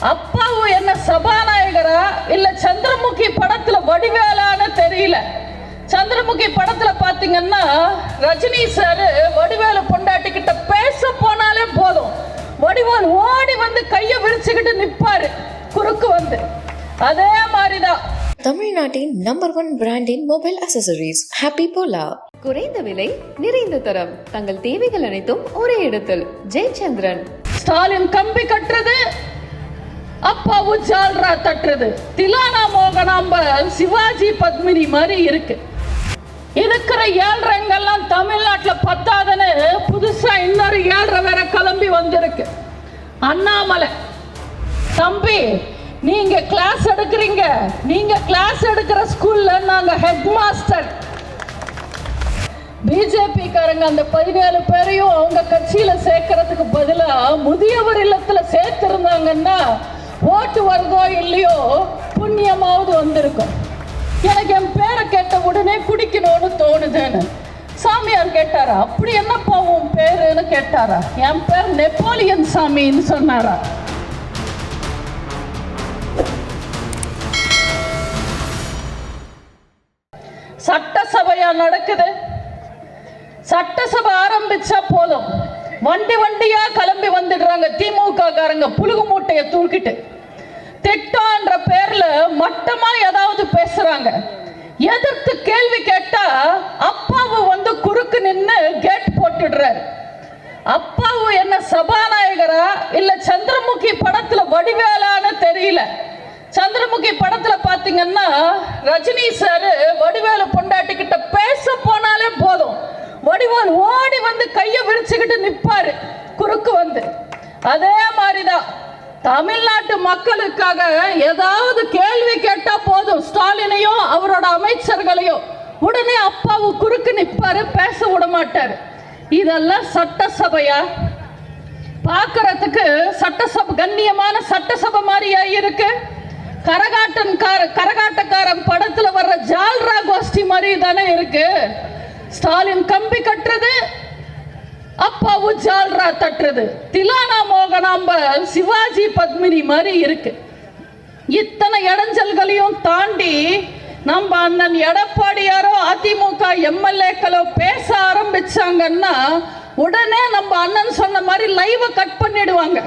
அப்பாவும் என்ன சபாநாயகரா? இல்ல சந்திரமுகி படத்துல வடிவேலான்னு தெரியல. சந்திரமுகி படத்துல பாத்தீங்கன்னா ரஜினி சார் வடிவேலு பொண்டாட்டி கிட்ட பேச போனாலே போதும். வடிவேல் ஓடி வந்து கைய விரிச்சுக்கிட்டு நிப்பாரு குறுக்கு வந்து. அதே மாதிரிதான். தமிழ்நாட்டின் நம்பர் ஒன் பிராண்டின் மொபைல் அசசரிஸ் ஹாப்பி போலா குறைந்த விலை நிறைந்த தரம். தங்கள் தேவைகள் அனைத்தும் ஒரே இடத்தில். ஜெயச்சந்திரன். ஸ்டாலின் கம்பி கட்டுறது அப்பாவும் சால்ரா தட்டுறது. திலானா மோகனாம்ப சிவாஜி பத்மினி மாதிரி இருக்கு. இருக்கிற ஏழ்ரைங்கெல்லாம் தமிழ்நாட்டில் பத்தாதுன்னு புதுசாக இன்னொரு ஏழ்ரை வேற கிளம்பி வந்திருக்கு. அண்ணாமலை தம்பி நீங்க கிளாஸ் எடுக்கிறீங்க. நீங்க கிளாஸ் எடுக்கிற ஸ்கூல்ல நாங்க ஹெட் மாஸ்டர் பிஜேபி காரங்க அந்த பதினேழு பேரையும் அவங்க கட்சியில சேர்க்கறதுக்கு பதிலா முதியவர் இல்லத்துல சேர்த்திருந்தாங்கன்னா ஓட்டு வருதோ இல்லையோ புண்ணியமாவது வந்திருக்கும். எனக்கு என் பேரை கேட்ட உடனே குடிக்கணும்னு தோணுதுன்னு சாமியார் கேட்டாரா? அப்படி என்னப்பா உன் பேருன்னு கேட்டாரா? என் பேர் நெப்போலியன் சாமின்னு சொன்னாரா? சட்டசபையா நடக்குது. சட்டசபை ஆரம்பிச்சா போதும். வண்டி வண்டியா கிளம்பி வந்துடுறாங்க. திமுக காரங்க புழுகு மூட்டைய தூக்கிட்டு. திட்டம்ன்ற பேர்ல மட்டமா ஏதாவது பேசுறாங்க. எதிர்த்து கேள்வி கேட்டா அப்பாவு வந்து குறுக்கு நின்னு கேட் போட்டுடுறாரு. அப்பாவு என்ன சபாநாயகரா இல்ல சந்திரமுகி படத்துல வடிவேலான்னு தெரியல. சந்திரமுகி படத்துல பாத்தீங்கன்னா ரஜினி சார் வடிவேலு பொண்டாட்டி கிட்ட பேச போனாலே போதும் வடிவேல் ஓடி வந்து கையை விரிச்சுக்கிட்டு நிப்பாரு. குறுக்கு வந்து. அதே மாதிரிதான். தமிழ்நாட்டு மக்களுக்காக ஏதாவது கேள்வி கேட்டா போதும். ஸ்டாலினையும் அவரோட அமைச்சர்களையும். உடனே அப்பாவு குறுக்கு நிப்பாரு பேச விட மாட்டாரு. இதெல்லாம் சட்டசபையா? பார்க்கறதுக்கு சட்டசபை கண்ணியமான சட்டசபை மாதிரியா இருக்கு. கரகாட்டன்கார கரகாட்டக்காரன் படத்துல வர்ற ஜால்ரா கோஷ்டி மாதிரி தானே இருக்கு. ஸ்டாலின் கம்பி கட்டுறது அப்பாவு ஜால்ரா தட்டுறது. திலானா மோகனாம்ப சிவாஜி பத்மினி மாதிரி இருக்கு. இத்தனை இடைஞ்சல்களையும் தாண்டி நம்ம அண்ணன் எடப்பாடியாரோ அதிமுக எம்எல்ஏக்களோ பேச ஆரம்பிச்சாங்கன்னா உடனே நம்ம அண்ணன் சொன்ன மாதிரி லைவை கட் பண்ணிடுவாங்க.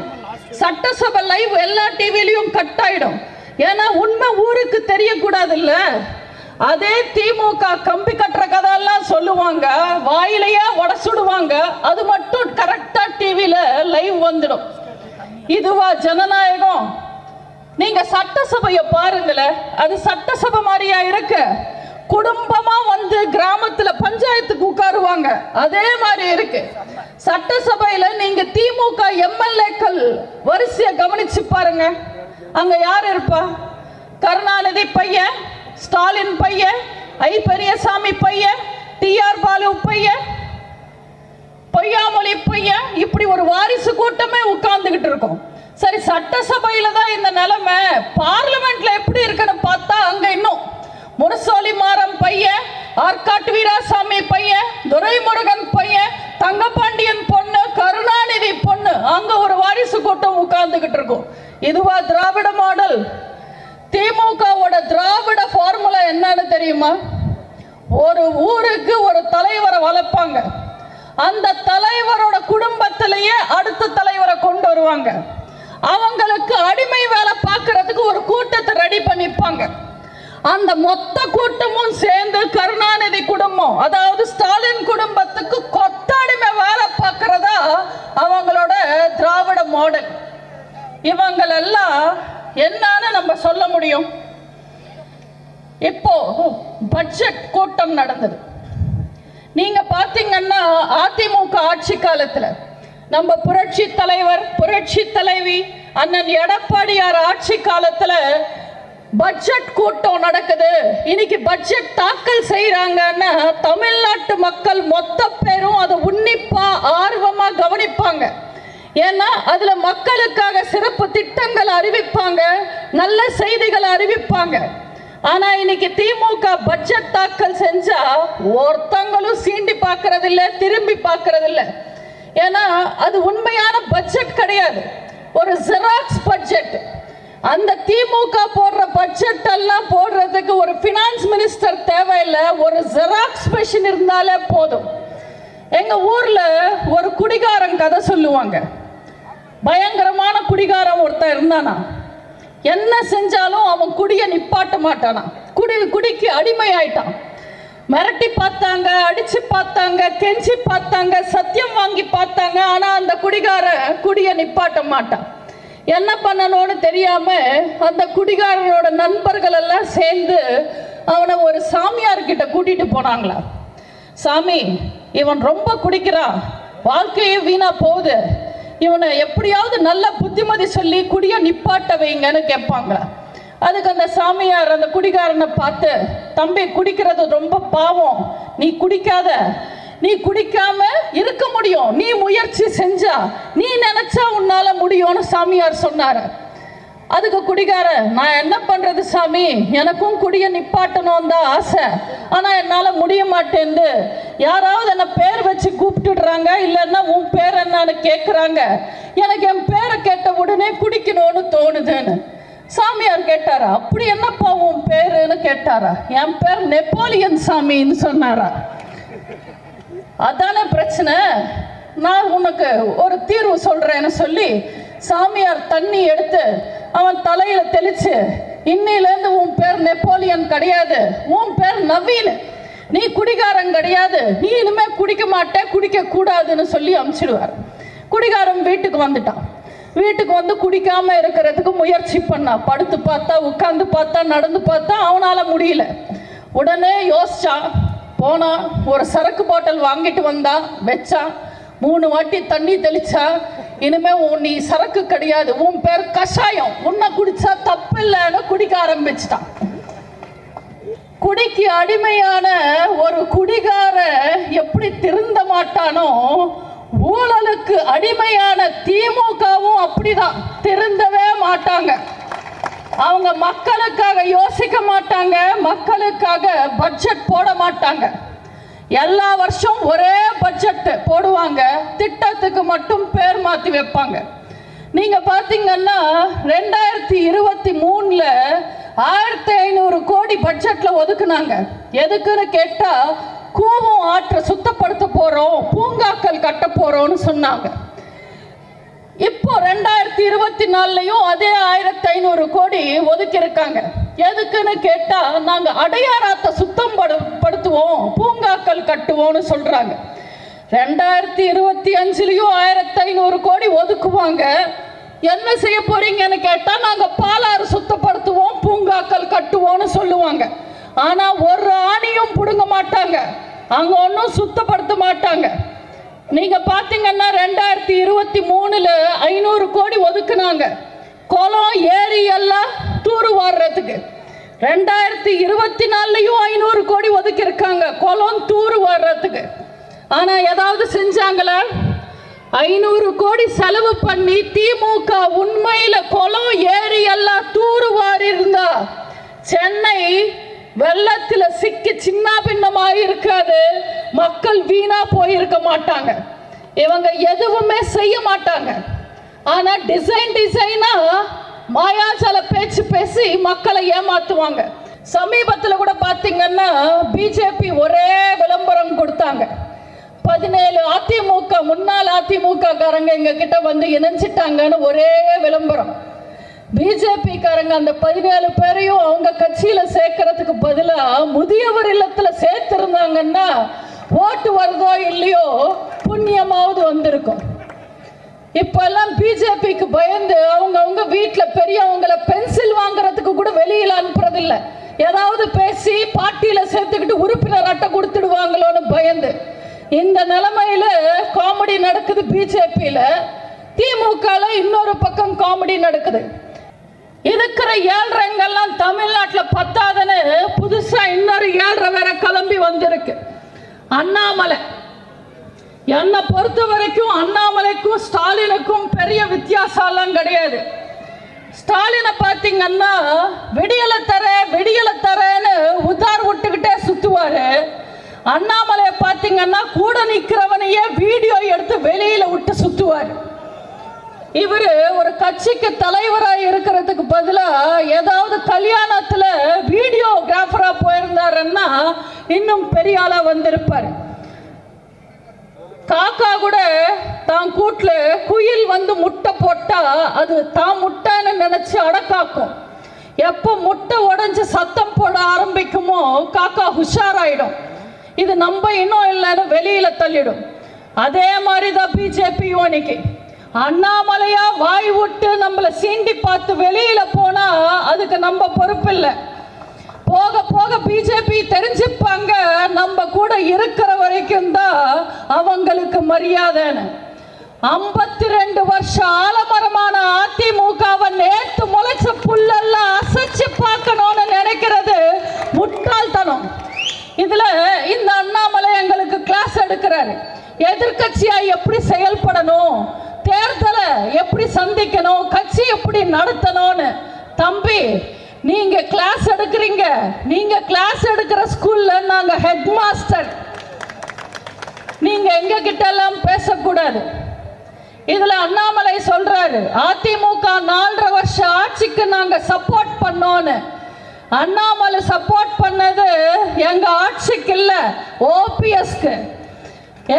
சட்டசபை லைவ் எல்லா டிவிலையும் கட் ஆயிடும். ஏன்னா உண்மை ஊருக்கு தெரியக்கூடாது இல்லை அதே திமுக கம்பி கட்டுற கதையெல்லாம் சொல்லுவாங்க வாயிலையே உடச்சுடுவாங்க. அது மட்டும் கரெக்டா டிவியில லைவ் வந்துடும். இதுவா ஜனநாயகம்? நீங்க சட்டசபையை பாருங்கள அது சட்டசபை மாதிரியா இருக்கு? குடும்பமா வந்து கிராமத்துல பஞ்சாயத்துக்கு உட்காருவாங்க அதே மாதிரி இருக்கு. சட்டசபையில நீங்க திமுக எம்எல்ஏக்கள் வரிசையை கவனிச்சு பாருங்க. அங்க யார் இருப்பா? கருணாநிதி பையன் ஸ்டாலின் பையன் ஐ பெரியசாமி பையன் டி ஆர் பாலு பையன் பொய்யாமொழி பையன் இப்படி ஒரு வாரிசு கூட்டமே உட்கார்ந்துகிட்டு இருக்கும். சரி சட்டசபையில தான் இந்த நிலைமை. பார்லிமெண்ட்ல எப்படி இருக்குன்னு பார்த்தா அங்க இன்னும் முரசோலி மாறம் பையன் ஆற்காட்டு வீராசாமி பையன் துரைமுருகன் பையன் தங்கபாண்டியன் பொண்ணு கருணாநிதி பொண்ணு அங்க ஒரு வாரிசு கூட்டம் உட்கார்ந்துகிட்டு இருக்கும். இதுவா திராவிட மாடல்? திமுகவோட திராவிட ஃபார்முலா என்னன்னு தெரியுமா? ஒரு ஊருக்கு ஒரு தலைவரை வளர்ப்பாங்க. அந்த தலைவரோட குடும்பத்திலேயே அடுத்த தலைவரை கொண்டு வருவாங்க. அவங்களுக்கு அடிமை வேலை பார்க்கறதுக்கு ஒரு கூட்டத்தை ரெடி பண்ணிப்பாங்க. அந்த மொத்த கூட்டமும் சேர்ந்து கருணாநிதி குடும்பம் அதாவது ஸ்டாலின் குடும்பத்துக்கு கொத்தடிமை வேலை பார்க்கறதா அவங்களோட திராவிட மாடல் இவங்களெல்லாம் என்னன்னு நம்ம சொல்ல முடியும்? இப்போ பட்ஜெட் கூட்டம் நடந்தது. நீங்க பாத்தீங்கன்னா அதிமுக ஆட்சி காலத்துல நம்ம புரட்சி தலைவர் புரட்சி தலைவி அண்ணன் எடப்பாடியார் ஆட்சி காலத்துல பட்ஜெட் கூட்டம் நடக்குது. இன்னைக்கு பட்ஜெட் தாக்கல் செய்யறாங்கன்னா தமிழ்நாட்டு மக்கள் மொத்த பேரும் அதை உன்னிப்பா ஆர்வமா கவனிப்பாங்க. ஏன்னா அதுல மக்களுக்காக சிறப்பு திட்டங்கள் அறிவிப்பாங்க நல்ல செய்திகளை அறிவிப்பாங்க. ஆனா இன்னைக்கு திமுக பட்ஜெட் தாக்கல் செஞ்சா ஒருத்தங்களும் சீண்டி பார்க்கறது இல்ல திரும்பி பார்க்கறது இல்ல ஏன்னா அது உண்மையான பட்ஜெட் கிடையாது. ஒரு ஜெராக்ஸ் பட்ஜெட் அந்த திமுக போடுற பட்ஜெட் எல்லாம் போடுறதுக்கு ஒரு ஃபினான்ஸ் மினிஸ்டர் தேவையில்லை ஒரு ஜெராக்ஸ் மிஷின் இருந்தாலே போதும். எங்க ஊர்ல ஒரு குடிகாரன் கதை சொல்லுவாங்க. பயங்கரமான குடிகாரன் ஒருத்தன் இருந்தானா? என்ன செஞ்சாலும் அவன் குடிய நிப்பாட்ட மாட்டானா? குடி குடிக்கு அடிமை ஆயிட்டான் மிரட்டி பார்த்தாங்க அடிச்சு பார்த்தாங்க கெஞ்சி பார்த்தாங்க சத்தியம் வாங்கி பார்த்தாங்க ஆனா அந்த குடிகார குடிய நிப்பாட்ட மாட்டான். என்ன பண்ணணும்னு தெரியாம அந்த குடிகாரனோட நண்பர்கள் எல்லாம் சேர்ந்து அவனை ஒரு சாமியார்கிட்ட கூட்டிட்டு போனாங்களா? சாமி இவன் ரொம்ப குடிக்கிறான். வாழ்க்கையே வீணா போகுது. இவனை எப்படியாவது நல்ல புத்திமதி சொல்லி குடிய நிப்பாட்ட வைங்கன்னு கேட்பாங்க அதுக்கு அந்த சாமியார் அந்த குடிகாரனை பார்த்து தம்பி குடிக்கிறது ரொம்ப பாவம். நீ குடிக்காத. நீ குடிக்காம இருக்க முடியும். நீ முயற்சி செஞ்சா. நீ நினைச்சா உன்னால முடியும்னு சாமியார் சொன்னாரு. அதுக்கு குடிகார நான் என்ன பண்றது சாமி? எனக்கும் குடிய நிப்பாட்டணும் தான் ஆசை. ஆனா என்னால முடிய மாட்டேங்குது யாராவது என்ன பேர் வச்சு கூப்பிட்டுடுறாங்க இல்லைன்னா உன் பேர் என்னன்னு கேட்குறாங்க எனக்கு என் பேரை கேட்ட உடனே குடிக்கணும்னு தோணுதுன்னு. சாமியார் கேட்டாரா? அப்படி என்னப்பா உன் பேருன்னு கேட்டாரா? என் பேர் நெப்போலியன் சாமின்னு சொன்னாரா? அதானே பிரச்சனை. நான் உனக்கு ஒரு தீர்வு சொல்றேன்னு சொல்லி சாமியார் தண்ணி எடுத்து அவன் தலையில தெளிச்சு இன்னிலேருந்து உன் பேர் நெப்போலியன் கிடையாது. உன் பேர் நவீன். நீ குடிகாரன் கிடையாது. நீ இனிமே குடிக்க மாட்டே குடிக்க கூடாதுன்னு சொல்லி அமுச்சிடுவார். குடிகாரன் வீட்டுக்கு வந்துட்டான். வீட்டுக்கு வந்து குடிக்காம இருக்கிறதுக்கு முயற்சி பண்ணா. படுத்து பார்த்தா உட்காந்து பார்த்தா நடந்து பார்த்தா அவனால முடியல. உடனே யோசிச்சான் போனான் ஒரு சரக்கு பாட்டில் வாங்கிட்டு வந்தான் வச்சான் மூணு வாட்டி தண்ணி தெளிச்சா இனிமே உன் நீ சரக்கு கிடையாது உன் பேர் கஷாயம். உன்னை குடிச்சா தப்பு இல்லைன்னு குடிக்க ஆரம்பிச்சிட்டான். குடிக்கு அடிமையான ஒரு குடிகார எப்படி திருந்த மாட்டானோ ஊழலுக்கு அடிமையான திமுகவும் அப்படிதான் திருந்தவே மாட்டாங்க. அவங்க மக்களுக்காக யோசிக்க மாட்டாங்க மக்களுக்காக பட்ஜெட் போட மாட்டாங்க. எல்லா வருஷம் ஒரே பட்ஜெட் போடுவாங்க. திட்டத்துக்கு மட்டும் பேர் மாத்தி வைப்பாங்க. நீங்க பாத்தீங்கன்னா ரெண்டாயிரத்தி இருபத்தி மூணுல ஆயிரத்தி ஐநூறு கோடி பட்ஜெட்ல ஒதுக்குனாங்க. எதுக்குன்னு கேட்டா கூவம் ஆற்றை சுத்தப்படுத்த போறோம் பூங்காக்கள் கட்ட போறோம்னு சொன்னாங்க. இப்போ ரெண்டாயிரத்தி இருபத்தி நாலுலயும் அதே ஆயிரத்தி ஐநூறு கோடி ஒதுக்கி இருக்காங்க எதுக்குன்னு கேட்டா நாங்க அடையாராத்தை சுத்தம் படு- படுத்துவோம் பூங்காக்கள் கட்டுவோம்னு சொல்றாங்க. ரெண்டாயிரத்தி இருபத்தி அஞ்சுலயும் ஆயிரத்தி ஐநூறு கோடி ஒதுக்குவாங்க. என்ன செய்ய போறீங்கன்னு கேட்டா நாங்க பாலாறு சுத்தப்படுத்துவோம் பூங்காக்கள் கட்டுவோம்னு சொல்லுவாங்க. ஆனா ஒரு ஆணியும் புடுங்க மாட்டாங்க. அங்க ஒன்றும் சுத்தப்படுத்த மாட்டாங்க. நீங்க பாத்தீங்கன்னா ரெண்டாயிரத்தி இருபத்தி மூணுல ஐநூறு கோடி ஒதுக்குனாங்க. குளம் ஏரி எல்லாம் தூரு வாடுறதுக்கு ரெண்டாயிரத்தி இருபத்தி நாலுலையும் ஐநூறு கோடி ஒதுக்கியிருக்காங்க. குளம் தூரு வாடுறதுக்கு ஆனால் ஏதாவது செஞ்சாங்களா? ஐநூறு கோடி செலவு பண்ணி திமுக உண்மையில குளம் ஏரி எல்லாம் தூரு வாரி இருந்தா சென்னை வெள்ளத்துல சிக்கி சின்ன பின்னமாக இருக்காது. மக்கள் வீணா போயிருக்க மாட்டாங்க. இவங்க எதுவுமே செய்ய மாட்டாங்க. ஆனா டிசைன் டிசைனா மாயாஜால பேச்சு பேசி மக்களை ஏமாத்துவாங்க. சமீபத்தில் கூட பார்த்தீங்கன்னா பிஜேபி ஒரே விளம்பரம் கொடுத்தாங்க. பதினேழு அதிமுக முன்னாள் அதிமுக காரங்க எங்க கிட்ட வந்து இணைஞ்சிட்டாங்கன்னு ஒரே விளம்பரம். பிஜேபி காரங்க அந்த பதினேழு பேரையும் அவங்க கட்சியில சேர்க்கறதுக்கு பதிலா முதியவர் இல்லத்துல சேர்த்திருந்தாங்கன்னா ஓட்டு வருதோ இல்லையோ புண்ணியமாவது வந்திருக்கும். இப்பெல்லாம் பிஜேபிக்கு பயந்து அவங்க அவங்க வீட்டில் பெரியவங்கள பென்சில் வாங்குறதுக்கு கூட வெளியில் அனுப்புறது ஏதாவது பேசி பாட்டியில் சேர்த்துக்கிட்டு உறுப்பினர் அட்டை கொடுத்துடுவாங்களோன்னு பயந்து. இந்த நிலைமையில காமெடி நடக்குது பிஜேபியில் திமுகல இன்னொரு பக்கம் காமெடி நடக்குது. இருக்கிற ஏழ்ரைங்கெல்லாம் தமிழ்நாட்டில் பத்தாதுன்னு புதுசாக இன்னொரு ஏழ்ரை வேற கிளம்பி வந்திருக்கு. அண்ணாமலை. என்னை பொறுத்த வரைக்கும் அண்ணாமலைக்கும் ஸ்டாலினுக்கும் பெரிய வித்தியாசம்லாம் கிடையாது. ஸ்டாலினை பார்த்தீங்கன்னா விடியலை தர விடியலை தரேன்னு உதார் விட்டுக்கிட்டே சுற்றுவார் அண்ணாமலையை பார்த்தீங்கன்னா கூட நிற்கிறவனையே வீடியோ எடுத்து வெளியில் விட்டு சுற்றுவார் இவர் ஒரு கட்சிக்கு தலைவராக இருக்கிறதுக்கு பதிலாக ஏதாவது கல்யாணத்தில் வீடியோகிராஃபராக போயிருந்தாருன்னா இன்னும் பெரிய ஆளாக வந்திருப்பார். காக்கா கூட தான் கூட்டில் குயில் வந்து முட்டை போட்டால் அது தான் முட்டைன்னு நினச்சி அடக்காக்கும். எப்போ முட்டை உடஞ்சி சத்தம் போட ஆரம்பிக்குமோ காக்கா உஷாராயிடும். இது நம்ம இன்னும் இல்லைன்னு வெளியில் தள்ளிடும். அதே மாதிரி தான் பிஜேபியும் இன்னைக்கு அண்ணாமலையா வாய் விட்டு நம்மளை சீண்டி பார்த்து வெளியில் போனால் அதுக்கு நம்ம பொறுப்பில்லை. போக போக பிஜேபி தெரிஞ்சுப்பாங்க. நம்ம கூட இருக்கிற வரைக்கும் தான் அவங்களுக்கு மரியாதைன்னு ஐம்பத்தி ரெண்டு வருஷம் ஆலமரமான அதிமுகவை நேத்து முளைச்ச புல்லெல்லாம் அசைச்சு பார்க்கணும்னு நினைக்கிறது முட்டாள்தனம். இதுல இந்த அண்ணாமலை எங்களுக்கு கிளாஸ் எடுக்கிறாரு. எதிர்கட்சியா எப்படி செயல்படணும்? தேர்தலை எப்படி சந்திக்கணும்? கட்சி எப்படி நடத்தணும்னு. தம்பி நீங்க கிளாஸ் எடுக்கிறீங்க. நீங்க கிளாஸ் எடுக்கிற ஸ்கூல்ல நாங்க ஹெட் மாஸ்டர் நீங்க எங்க கிட்ட எல்லாம் பேசக்கூடாது. இதுல அண்ணாமலை சொல்றாரு அதிமுக நாலரை வருஷம் ஆட்சிக்கு நாங்க சப்போர்ட் பண்ணோன்னு அண்ணாமலை சப்போர்ட் பண்ணது எங்க ஆட்சிக்கு இல்ல ஓபிஎஸ்க்கு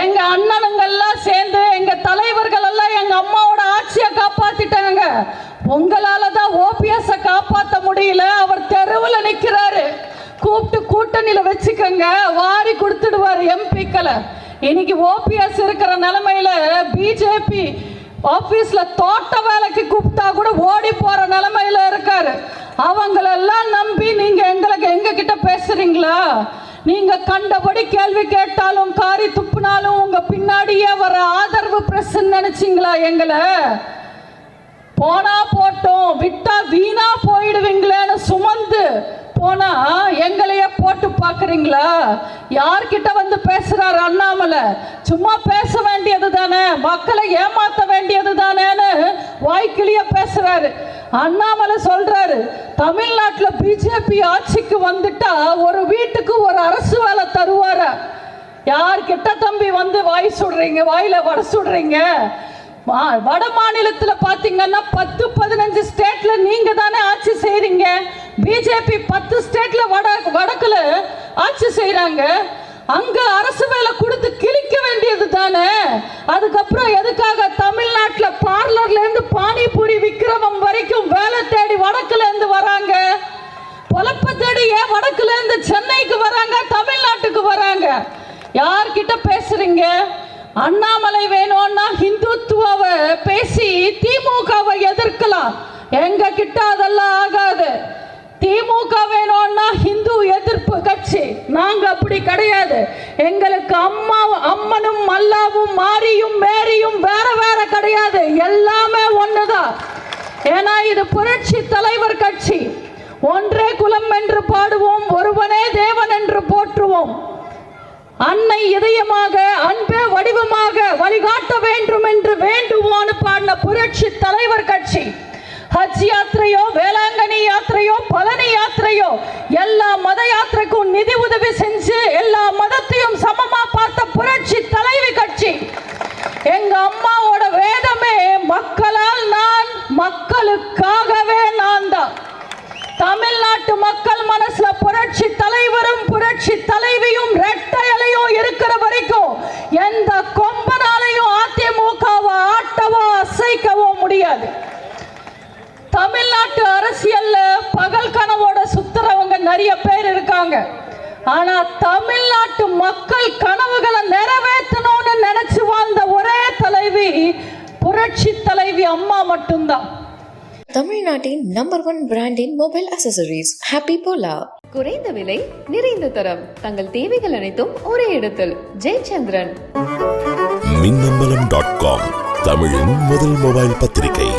எங்க அண்ணனுங்கெல்லாம் சேர்ந்து எங்க தலைவர்கள் எல்லாம் எங்க அம்மாவோட ஆட்சியை காப்பாத்திட்டாங்க. உங்களால தான் ஓபிஎஸ் காப்பாற்ற முடியல. அவர் தெருவில் நிற்கிறாரு கூப்பிட்டு கூட்டணியில் வச்சுக்கோங்க. வாரி கொடுத்துடுவார் எம்பிக்களை. இன்னைக்கு ஓபிஎஸ் இருக்கிற நிலைமையில பிஜேபி ஆபீஸ்ல தோட்ட வேலைக்கு கூப்பிட்டா கூட ஓடி போற நிலைமையில இருக்காரு. அவங்களெல்லாம் நம்பி நீங்க எங்களுக்கு எங்க கிட்ட பேசுறீங்களா? நீங்க கண்டபடி கேள்வி கேட்டாலும் காரி துப்புனாலும் உங்க பின்னாடியே வர ஆதரவு பிரஸ் நினைச்சீங்களா எங்களை? போனா போட்டோம் விட்டா வீணா போயிடுவீங்களேன்னு சுமந்து போனா எங்களையே போட்டு பாக்குறீங்களா யார்கிட்ட வந்து பேசுறாரு அண்ணாமலை? சும்மா பேச வேண்டியது தானே மக்களை ஏமாத்த வேண்டியது தானேன்னு வாய்க்கிளிய பேசுறாரு. அண்ணாமலை சொல்றாரு தமிழ்நாட்டில் பிஜேபி ஆட்சிக்கு வந்துட்டா ஒரு வீட்டுக்கு ஒரு அரசு வேலை தருவார? யார்கிட்ட தம்பி வந்து வாய் சுடுறீங்க வாயில வர சுடுறீங்க? வட மாநிலத்தில் பார்த்தீங்கன்னா பத்து பதினஞ்சு ஸ்டேட்ல நீங்க தானே ஆட்சி செய்றீங்க. பிஜேபி பத்து ஸ்டேட்ல வட வடக்குல ஆட்சி செய்யறாங்க அங்க அரசு வேலை கொடுத்து கிழிக்க வேண்டியது தானே. அதுக்கப்புறம் எதுக்காக தமிழ்நாட்டில் பார்லர்ல இருந்து பானிபூரி விக்ரமம் வரைக்கும் வேலை தேடி வடக்குல இருந்து வராங்க? பொழப்ப தேடி ஏன் வடக்குல இருந்து சென்னைக்கு வராங்க தமிழ்நாட்டுக்கு வராங்க? யார்கிட்ட பேசுறீங்க? அண்ணாமலை வேணும்னா ஹிந்துத்துவாவை பேசி திமுகவை எதிர்க்கலாம். எங்க கிட்ட அதெல்லாம் ஆகாது. திமுக வேணும்னா ஹிந்து எதிர்ப்பு கட்சி. நாங்க அப்படி கிடையாது. எங்களுக்கு அம்மா அம்மனும் மல்லாவும் மாரியும் மேரியும் வேற வேற கிடையாது. எல்லாமே ஒண்ணுதான். ஏன்னா இது புரட்சி தலைவர் கட்சி. ஒன்றே குலம் என்று பாடுவோம் ஒருவனே தேவன் என்று போற்றுவோம். அன்னை இதயமாக அன்பே வடிவமாக வழிகாட்ட வேண்டும் என்று வேண்டுவோன்னு பாடின புரட்சி தலைவர் கட்சி. ஹஜ் யாத்திரையோ வேளாங்கண்ணி யாத்திரையோ பழனி யாத்திரையோ எல்லா மத யாத்திரைக்கும் நிதி உதவி செஞ்சு எல்லா மதத்தையும் சமம் பார்த்த புரட்சி தலைவி கட்சி எங்க அம்மாவோட வேதமே மக்களால் நான் மக்களுக்காகவே நான் தான் தமிழ்நாட்டு மக்கள் மனசுல புரட்சி தலைவரும் புரட்சி தலைவியும் ரெட்டை இலையும் இருக்கிற வரைக்கும் எந்த கொம்பனாலையும் அதிமுகவை ஆட்டவோ அசைக்கவோ முடியாது தமிழ்நாட்டு அரசியல்ல பகல் கனவோட சுத்துறவங்க நிறைய பேர் இருக்காங்க. ஆனா தமிழ்நாட்டு மக்கள் கனவுகளை நிறைவேற்றணும்னு நினைச்சு வாழ்ந்த ஒரே தலைவி புரட்சி தலைவி அம்மா மட்டும்தான். தமிழ்நாட்டின் நம்பர் ஒன் பிராண்டின் மொபைல் அசசரிஸ் ஹாப்பி போலா குறைந்த விலை நிறைந்த தரம். தங்கள் தேவைகள் அனைத்தும் ஒரே இடத்தில். ஜெயச்சந்திரன். மின்னம்பலம் டாட் காம் தமிழின் முதல் மொபைல் பத்திரிகை.